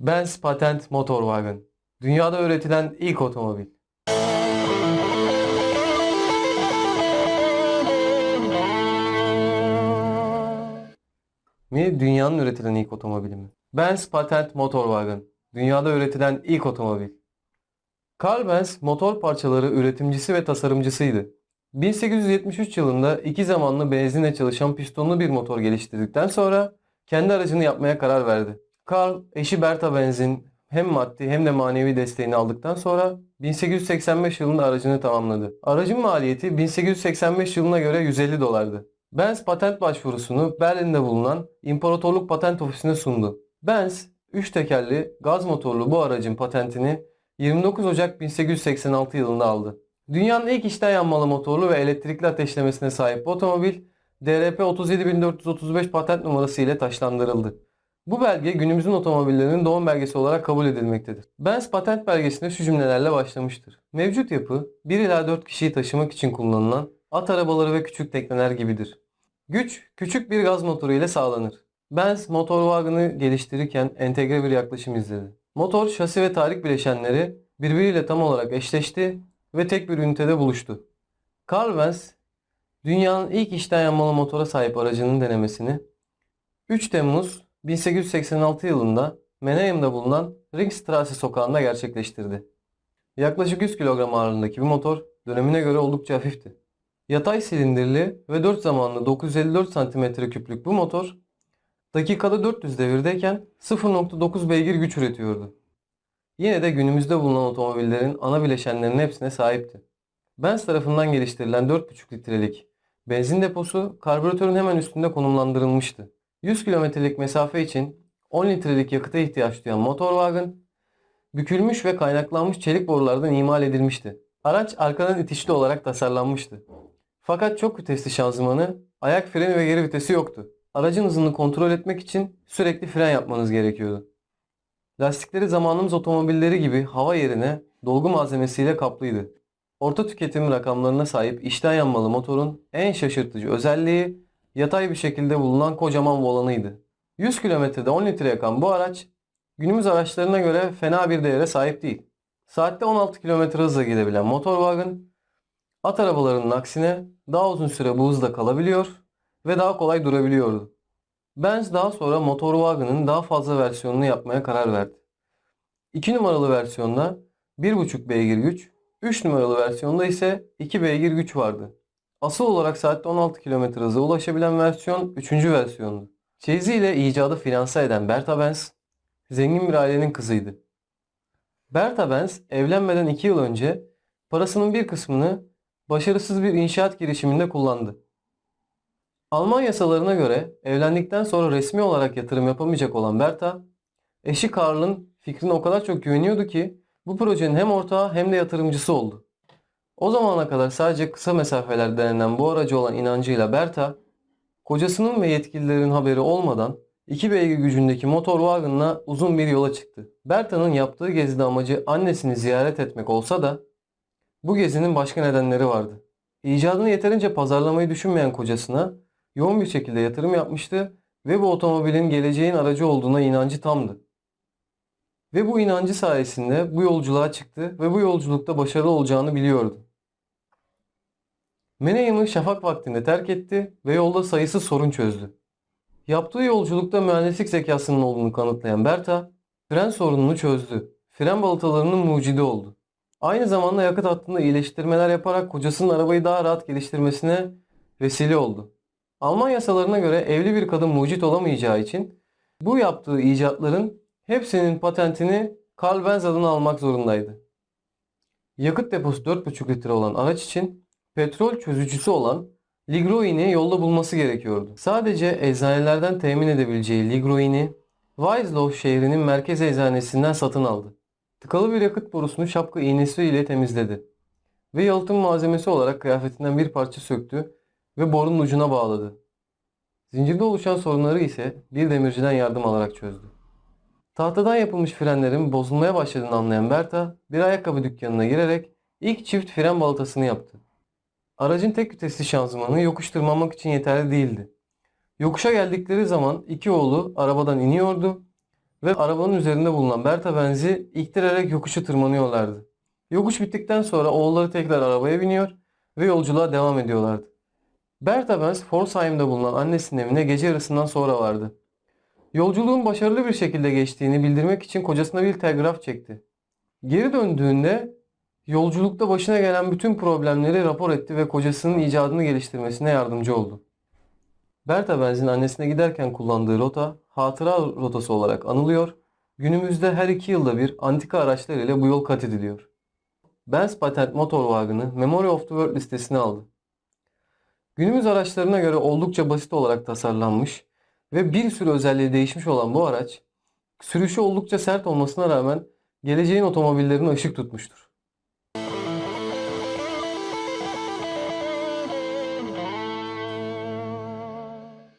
Benz Patent Motorwagen. Dünyada üretilen ilk otomobil. Mi? Dünyanın üretilen ilk otomobili mi? Benz Patent Motorwagen. Dünyada üretilen ilk otomobil. Carl Benz motor parçaları üretimcisi ve tasarımcısıydı. 1873 yılında iki zamanlı benzinle çalışan pistonlu bir motor geliştirdikten sonra kendi aracını yapmaya karar verdi. Carl, eşi Bertha Benz'in hem maddi hem de manevi desteğini aldıktan sonra 1885 yılında aracını tamamladı. Aracın maliyeti 1885 yılına göre 150 dolardı. Benz patent başvurusunu Berlin'de bulunan İmparatorluk Patent Ofisi'ne sundu. Benz, 3 tekerli gaz motorlu bu aracın patentini 29 Ocak 1886 yılında aldı. Dünyanın ilk içten yanmalı motorlu ve elektrikli ateşlemesine sahip bu otomobil DRP 37435 patent numarası ile taşlandırıldı. Bu belge günümüzün otomobillerinin doğum belgesi olarak kabul edilmektedir. Benz patent belgesine şu cümlelerle başlamıştır. Mevcut yapı 1 ila 4 kişiyi taşımak için kullanılan at arabaları ve küçük tekneler gibidir. Güç küçük bir gaz motoru ile sağlanır. Benz Motorwagen'ı geliştirirken entegre bir yaklaşım izledi. Motor, şasi ve tarik bileşenleri birbiriyle tam olarak eşleşti ve tek bir ünitede buluştu. Carl Benz, dünyanın ilk içten yanmalı motora sahip aracının denemesini 3 Temmuz 1886 yılında Mannheim'da bulunan Ringstrasse sokağında gerçekleştirdi. Yaklaşık 100 kilogram ağırlığındaki bir motor dönemine göre oldukça hafifti. Yatay silindirli ve 4 zamanlı 954 cm küplük bu motor dakikada 400 devirdeyken 0.9 beygir güç üretiyordu. Yine de günümüzde bulunan otomobillerin ana bileşenlerinin hepsine sahipti. Benz tarafından geliştirilen 4.5 litrelik benzin deposu karbüratörün hemen üstünde konumlandırılmıştı. 100 kilometrelik mesafe için 10 litrelik yakıta ihtiyaç duyan Motorwagen, bükülmüş ve kaynaklanmış çelik borulardan imal edilmişti. Araç arkadan itişli olarak tasarlanmıştı. Fakat çok vitesli şanzımanı, ayak freni ve geri vitesi yoktu. Aracın hızını kontrol etmek için sürekli fren yapmanız gerekiyordu. Lastikleri zamanımız otomobilleri gibi hava yerine dolgu malzemesiyle kaplıydı. Orta tüketim rakamlarına sahip içten yanmalı motorun en şaşırtıcı özelliği yatay bir şekilde bulunan kocaman volanıydı. 100 kilometrede 10 litre yakan bu araç günümüz araçlarına göre fena bir değere sahip değil. Saatte 16 km hızla gidebilen Motorwagen at arabalarının aksine daha uzun süre bu hızda kalabiliyor ve daha kolay durabiliyordu. Benz daha sonra Motorwagen'ın daha fazla versiyonunu yapmaya karar verdi. 2 numaralı versiyonda 1.5 beygir güç, 3 numaralı versiyonda ise 2 beygir güç vardı. Asıl olarak saatte 16 km hıza ulaşabilen versiyon 3. versiyondu. Çeyiziyle icadı finanse eden Bertha Benz, zengin bir ailenin kızıydı. Bertha Benz evlenmeden 2 yıl önce parasının bir kısmını başarısız bir inşaat girişiminde kullandı. Alman yasalarına göre evlendikten sonra resmi olarak yatırım yapamayacak olan Bertha, eşi Karl'ın fikrine o kadar çok güveniyordu ki bu projenin hem ortağı hem de yatırımcısı oldu. O zamana kadar sadece kısa mesafeler denenen bu aracı olan inancıyla Bertha, kocasının ve yetkililerin haberi olmadan iki beygir gücündeki Motorwagen'la uzun bir yola çıktı. Bertha'nın yaptığı gezide amacı annesini ziyaret etmek olsa da bu gezinin başka nedenleri vardı. İcadını yeterince pazarlamayı düşünmeyen kocasına yoğun bir şekilde yatırım yapmıştı ve bu otomobilin geleceğin aracı olduğuna inancı tamdı. Ve bu inancı sayesinde bu yolculuğa çıktı ve bu yolculukta başarılı olacağını biliyordu. Mannheim'ı şafak vaktinde terk etti ve yolda sayısız sorun çözdü. Yaptığı yolculukta mühendislik zekasının olduğunu kanıtlayan Bertha, fren sorununu çözdü. Fren balatalarının mucidi oldu. Aynı zamanda yakıt hattında iyileştirmeler yaparak kocasının arabayı daha rahat geliştirmesine vesile oldu. Alman yasalarına göre evli bir kadın mucit olamayacağı için bu yaptığı icatların hepsinin patentini Carl Benz adına almak zorundaydı. Yakıt deposu 4,5 litre olan araç için petrol çözücüsü olan Ligroin'i yolda bulması gerekiyordu. Sadece eczanelerden temin edebileceği Ligroin'i Weislow şehrinin merkez eczanesinden satın aldı. Tıkalı bir yakıt borusunu şapka iğnesi ile temizledi. Ve yalıtım malzemesi olarak kıyafetinden bir parça söktü ve borunun ucuna bağladı. Zincirde oluşan sorunları ise bir demirciden yardım alarak çözdü. Tahtadan yapılmış frenlerin bozulmaya başladığını anlayan Berta bir ayakkabı dükkanına girerek ilk çift fren balatasını yaptı. Aracın tek vitesli şanzımanı yokuş tırmanmak için yeterli değildi. Yokuşa geldikleri zaman iki oğlu arabadan iniyordu ve arabanın üzerinde bulunan Bertha Benz'i iktirerek yokuşu tırmanıyorlardı. Yokuş bittikten sonra oğulları tekrar arabaya biniyor ve yolculuğa devam ediyorlardı. Bertha Benz, Forsheim'de bulunan annesinin evine gece yarısından sonra vardı. Yolculuğun başarılı bir şekilde geçtiğini bildirmek için kocasına bir telgraf çekti. Geri döndüğünde yolculukta başına gelen bütün problemleri rapor etti ve kocasının icadını geliştirmesine yardımcı oldu. Bertha Benz'in annesine giderken kullandığı rota hatıra rotası olarak anılıyor. Günümüzde her iki yılda bir antika araçlar ile bu yol kat ediliyor. Benz Patent Motorwagen'ı Memory of the World listesine aldı. Günümüz araçlarına göre oldukça basit olarak tasarlanmış ve bir sürü özelliği değişmiş olan bu araç, sürüşü oldukça sert olmasına rağmen geleceğin otomobillerine ışık tutmuştur.